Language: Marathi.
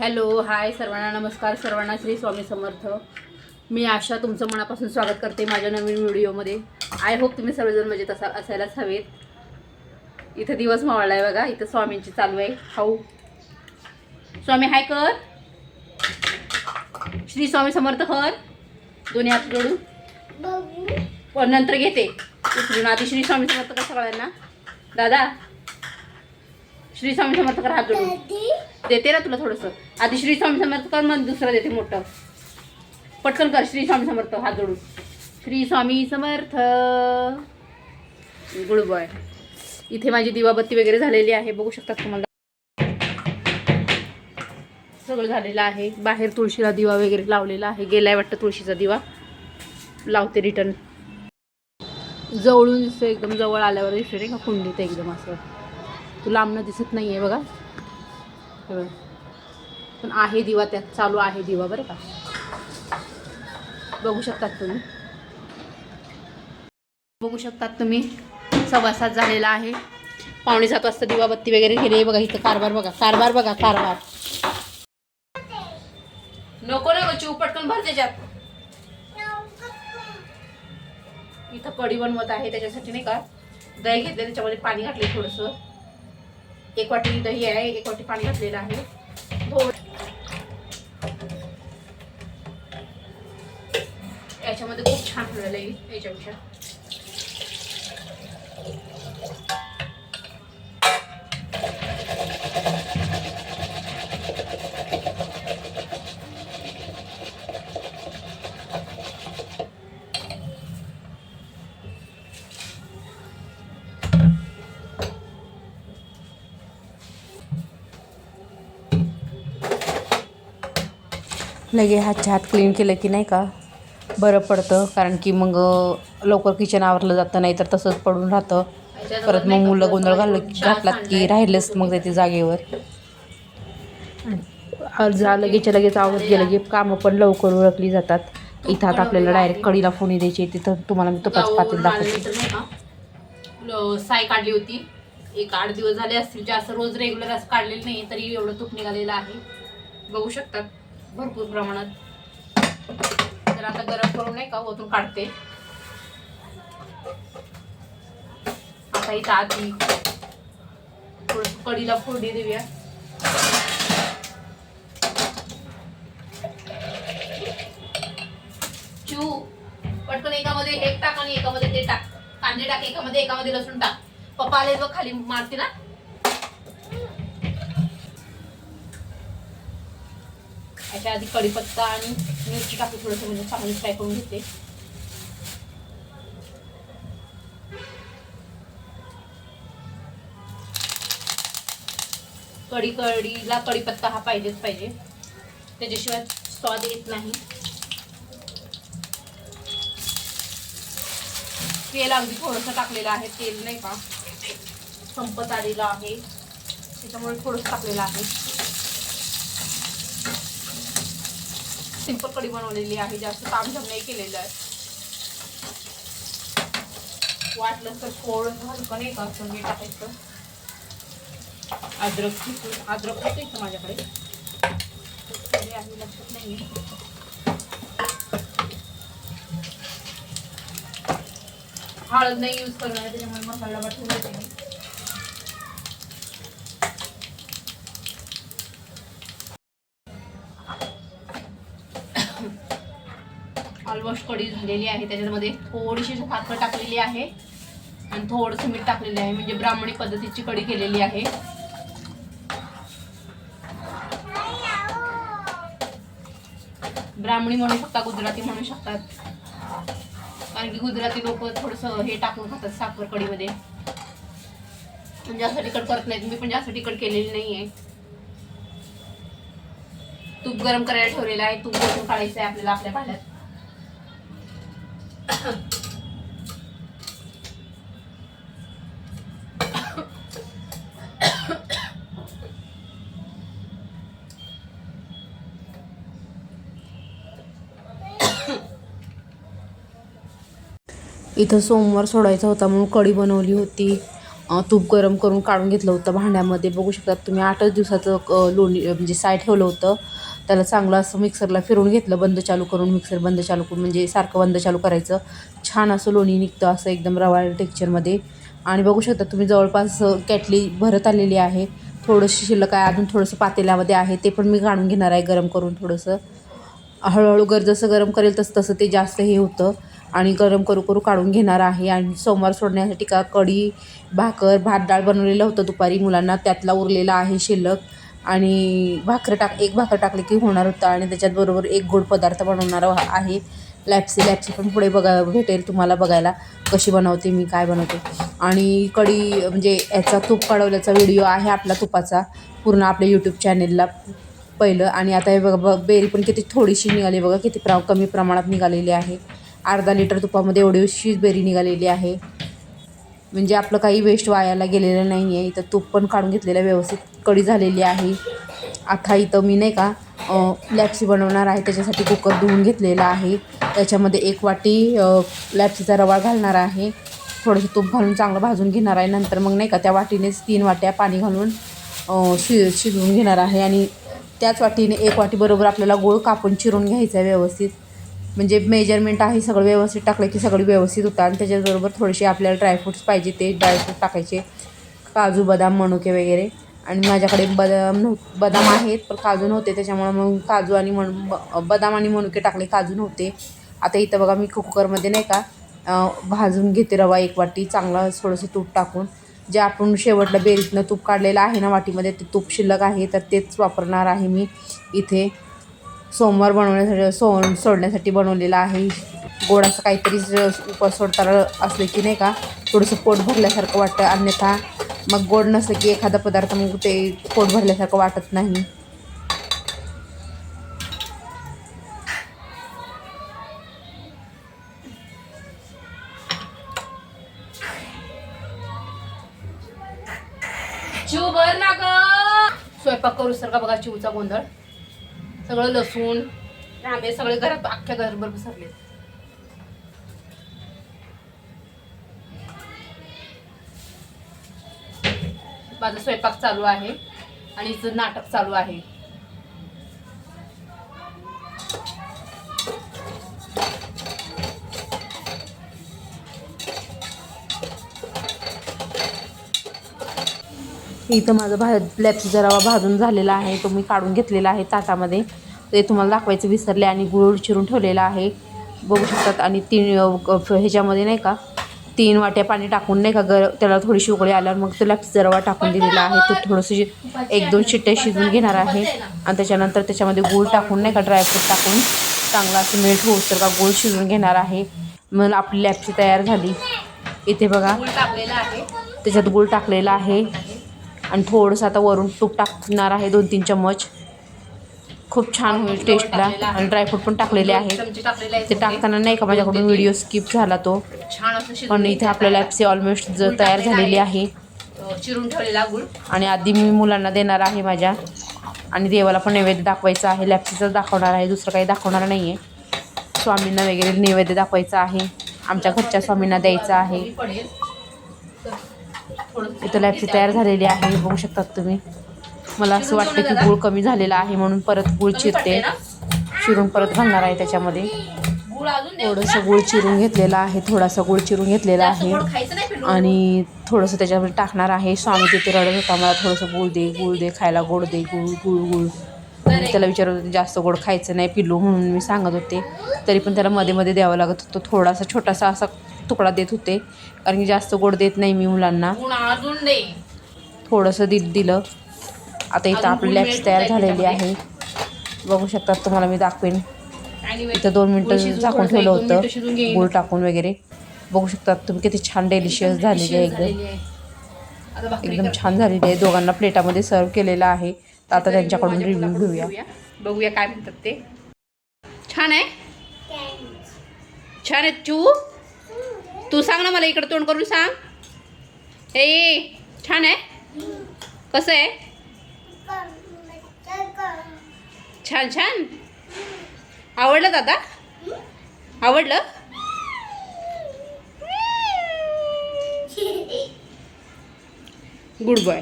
हॅलो हाय सर्वांना नमस्कार सर्वांना श्री स्वामी समर्थ. मी आशा तुमचं मनापासून स्वागत करते माझ्या नवीन व्हिडिओमध्ये. आय होप तुम्ही सर्वजण मजेत असा असायलाच हवेत. इथं दिवस मावळला आहे बघा इथं स्वामींची चालू आहे. खाऊ स्वामी हाय कर. श्री स्वामी समर्थ कर. दोन्ही हात जोडून पण नंतर घेते. उचलून. आधी श्री स्वामी समर्थ कर सगळ्यांना दादा श्री स्वामी समर्थ कर हात जोडून देते ना तुला थोडंसं. आधी श्री स्वामी समर्थ कर मग दुसरं देते मोठं. पटकन कर श्री स्वामी समर्थ हात जोडून. श्री स्वामी समर्थ. Good bye. इथे माझी दिवाबत्ती वगैरे झालेली आहे. बघू शकतात तुम्हाला. सगळं झालेलं आहे. बाहेर तुळशीला दिवा वगैरे लावलेला आहे. गेलाय वाटतं तुळशीचा दिवा. लावते रिटर्न जवळून एकदम जवळ आल्यावर दिसतो नाही का? कुंडीत एकदम असं. तू लांबणं दिसत नाही आहे बघा. हे पण आहे दिवा त्यात चालू आहे दिवा बरं का? बघू शकतात तुम्ही. बघू शकतात तुम्ही. सव्वा सात झालेला आहे. पावणे सात वाजता दिवाबत्ती वगैरे केली. बघा इथं कारभार बघा. कारभार बघा कारभार. नको ना चिव पटकन भर त्याच्यात. इथं कढी बनवत आहे त्याच्यासाठी नाही का? दही घेतले त्याच्यामध्ये पाणी घातले थोडंसं. एक वाटी दही आहे एक वाटी पाणी घातलेलं आहे. थोडं याच्यामध्ये खूप छान झालेलं आहे याच्यापेक्षा. लगे हातच्या हात क्लीन केलं की नाही का? बरं पडतं. कारण की मग लवकर किचन आवरलं जातं नाही तर तसंच पडून राहतं. परत मग मुलं गोंधळ घाल घातलात की राहिलंच मग ते जागेवर. आणि जा लगेचच्या लगेच आवडत गेलं की कामं पण लवकर ओळखली जातात. इथं आता आपल्याला डायरेक्ट कढीला फोनी द्यायची तिथं तुम्हाला मी तुपाचं पातेल दाखवते. साय काढली होती. एक आठ दिवस झाले असतील जास्त रोज रेग्युलर असं काढलेलं नाही तरी एवढं तूप निघालेलं आहे. बघू शकतात. भरपूर प्रमाणात. तर आता गरम करून नाही का ओतून काढते. आता इथं आधी कडीला फोडणी देऊया. चू पटकन एकामध्ये एक टाक आणि एकामध्ये ते टाक. कांदे टाक एकामध्ये एकामध्ये लसूण टाक. पप्पा आले बघ खाली मारते ना याच्या आधी कढीपत्ता आणि मिरची टाकून थोडंसं म्हणजे चांगली फ्राय करून घेते. कढी कढीला कढीपत्ता हा पाहिजेच पाहिजे. त्याच्याशिवाय स्वाद येत नाही. तेल अगदी थोडंसं टाकलेलं आहे. तेल नाही का? संपत आलेलं आहे. त्याच्यामुळे थोडंसं टाकलेलं आहे. सिंपल कढी बनवलेली आहे जास्त तामझाम नाही केलेलं आहे. वाटलं तर थोडं हलकं नाही का असं मी टाकायचं अद्रक किसून अद्रक होते माझ्याकडे? आहे लक्षात नाही हळद नाही यूज करणार त्याच्यामुळे मसाला वाटून देते मी ऑलमोस्ट कढी झालेली आहे. त्याच्यामध्ये थोडीशी साखर टाकलेली आहे. आणि थोडंसं मीठ टाकलेलं आहे. म्हणजे ब्राह्मणी पद्धतीची कढी केलेली आहे. ब्राह्मणी म्हणू शकता गुजराती म्हणू शकतात. कारण की गुजराती लोक थोडंसं हे टाकून खातात साखर कढीमध्ये. जास्त तिखट करत नाहीत. मी पण जास्त तिखट केलेली नाही आहे तूप गरम करायला ठेवलेलं आहे. तूप गरम काढायचं आहे आपल्याला आपल्या भांड्यात इथं सोमवार सोडायचा होता म्हणून कढी बनवली होती. तूप गरम करून काढून घेतलं होतं भांड्यामध्ये. बघू शकतात तुम्ही आठच दिवसाचं लोणी म्हणजे साय ठेवलं होतं. त्याला चांगलं असं मिक्सरला फिरवून घेतलं बंद चालू करून मिक्सर बंद चालू करून म्हणजे सारखं बंद चालू करायचं. छान असं लोणी निघतं असं एकदम रवाळ टेक्चरमध्ये आणि बघू शकता तुम्ही जवळपास कॅटली भरत आलेली आहे. थोडंसं शिल्लक आहे अजून थोडंसं पातेल्यामध्ये आहे. ते पण मी काढून घेणार आहे गरम करून थोडंसं. हळूहळू गर जसं गरम करेल तसं तसं ते जास्त हे होतं. आणि गरम करू करू काढून घेणार आहे. आणि सोमवार सोडण्यासाठी का कढी भाकर भात डाळ बनवलेलं होतं दुपारी मुलांना. त्यातला उरलेला आहे शिल्लक. आणि भाकर टाक एक भाकर टाकली की होणार होतं. आणि त्याच्याचबरोबर एक गोड पदार्थ बनवणार आहे. लॅप्सी लॅप्सी पण पुढे बघा भेटेल तुम्हाला बघायला. कशी बनवते मी काय बनवते. आणि कढी म्हणजे याचा तूप काढवल्याचा व्हिडिओ आहे आपला तुपाचा. पूर्ण आपल्या यूट्यूब चॅनेलला पहिलं आणि आता हे बघा ब बेरी पण किती थोडीशी निघाली बघा किती प्रा कमी प्रमाणात निघालेली आहे. अर्धा लिटर तुपामध्ये एवढीशीच बेरी निघालेली आहे. म्हणजे आपलं काही वेस्ट वायाला गेलेलं नाही आहे इथं तूप पण काढून घेतलेलं व्यवस्थित कडी झालेली आहे. आता इथं मी नाही का लॅप्सी बनवणार आहे त्याच्यासाठी कुकर धुवून घेतलेला आहे. त्याच्यामध्ये एक वाटी लॅप्सीचा रवा घालणार आहे. थोडंसं तूप घालून चांगलं भाजून घेणार आहे. नंतर मग नाही का त्या वाटीनेच तीन वाट्या पाणी घालून शि शिजवून घेणार आहे. आणि त्याच वाटीने एक वाटी बरोबर आपल्याला गोळ कापून चिरून घ्यायचा आहे व्यवस्थित. म्हणजे मेजरमेंट आहे सगळं व्यवस्थित टाकलं की सगळी व्यवस्थित होतं. आणि त्याच्याबरोबर थोडेसे आपल्याला ड्रायफ्रूट्स पाहिजे ते ड्रायफ्रूट टाकायचे. काजू बदाम मनुके वगैरे. आणि माझ्याकडे बदाम बदाम आहेत पण काजू नव्हते. त्याच्यामुळं मग काजू आणि मन बदाम आणि मनुके टाकले काजू नव्हते. आता इथं बघा मी कुकरमध्ये नाही का भाजून घेते रवा एक वाटी चांगला थोडंसं तूप टाकून. जे आपण शेवटला बेरीतनं तूप काढलेलं आहे ना वाटीमध्ये ते तूप शिल्लक आहे तर तेच वापरणार आहे मी इथे. सोमवार बनवण्यासाठी सो सोडण्यासाठी बनवलेलं आहे. गोड असं काहीतरी उपास सोडताना असलं की नाही का थोडंसं पोट भरल्यासारखं वाटतं. अन्यथा मग गोड नसलं की एखादा पदार्थ मग ते पोट भरल्यासारखं वाटत नाही. चिव भर ना ग. स्वयंपाक करू सर का बघा चिवचा गोंधळ. सगळं लसूण रांबे सगळे घरात अख्ख्या घरभर पसरले. माझा स्वयंपाक चालू आहे आणि हिचं नाटक चालू आहे. इथं माझं भा लॅपचा जरावा भाजून झालेला आहे. तो मी काढून घेतलेला आहे ताटामध्ये. ते तुम्हाला दाखवायचं विसरले आणि गुळ चिरून ठेवलेला आहे. बघू शकतात आणि तीन ह्याच्यामध्ये नाही का तीन वाट्या पाणी टाकून नाही का गर त्याला थोडीशी उकळी आल्यावर मग तो लॅपचा रवा टाकून दिलेला आहे. तो थोडंसं एक दोन शिट्टे शिजवून घेणार आहे. आणि त्याच्यानंतर त्याच्यामध्ये गूळ टाकून नाही का ड्रायफ्रूट टाकून चांगला असं मीठ होऊस तर का गूळ शिजवून घेणार आहे. मग आपली लॅपची तयार झाली. इथे बघा. टाकलेला आहे त्याच्यात गूळ टाकलेला आहे. आणि थोडंसं आता वरून तूप टाकणार आहे दोन तीन चम्मच. खूप छान होईल टेस्टला आणि ड्रायफ्रूट पण टाकलेले आहेत. ते टाकताना नाही का माझ्याकडून व्हिडिओ स्किप झाला तो. पण इथे आपल्या लॅपसी ऑलमोस्ट ज तयार झालेली आहे. चिरून ठेवलेला गुळ. आणि आधी मी मुलांना देणार आहे माझ्या. आणि देवाला पण नैवेद्य दाखवायचं आहे. लॅप्सीचंच दाखवणार आहे. दुसरं काही दाखवणार नाही आहे स्वामींना वगैरे नैवेद्य दाखवायचं आहे. आमच्या घरच्या स्वामींना द्यायचं आहे. इथं लॅपची तयार झालेली आहे बघू शकतात तुम्ही. मला असं वाटतं की गूळ कमी झालेला आहे म्हणून परत गूळ चिरते. चिरून परत घालणार आहे त्याच्यामध्ये. थोडंसं गूळ चिरून घेतलेला आहे थोडासा गूळ चिरून घेतलेला आहे. आणि थोडंसं त्याच्यामध्ये टाकणार आहे. स्वामी तिथे रडत होता मला थोडंसं गूळ दे गूळ दे खायला गोड दे गूळ गूळ गूळ. मी त्याला विचारत होते जास्त गोड खायचं नाही पिल्लू? म्हणून मी सांगत होते. तरी पण त्याला मध्ये मध्ये द्यावं लागत होतं. थोडासा छोटासा असा तुकडा देत होते. कारण की जास्त गोड देत नाही मी मुलांना. अजून थोडंसं दि दिलं. आता इथं आपली मिळत तयार झालेली आहे. बघू शकतात तुम्हाला मी दाखवेन. इथं दोन मिनटं शिजवून झाकून ठेवलं होतं. गूळ टाकून वगैरे. बघू शकतात तुम्ही किती छान डेलिशियस झालेली आहे एकदम. एकदम. छान झालेली आहे. दोघांना प्लेटामध्ये सर्व केलेलं आहे. तर आता त्यांच्याकडून रिव्ह्यू घेऊया. बघूया. काय म्हणतात ते. छान आहे? छान आहे चू? तू सांग ना मला इकडे तोंड करून सांग. ए छान आहे. कसं आहे? छान छान. आवडलं दादा? आवडलं? Good bye.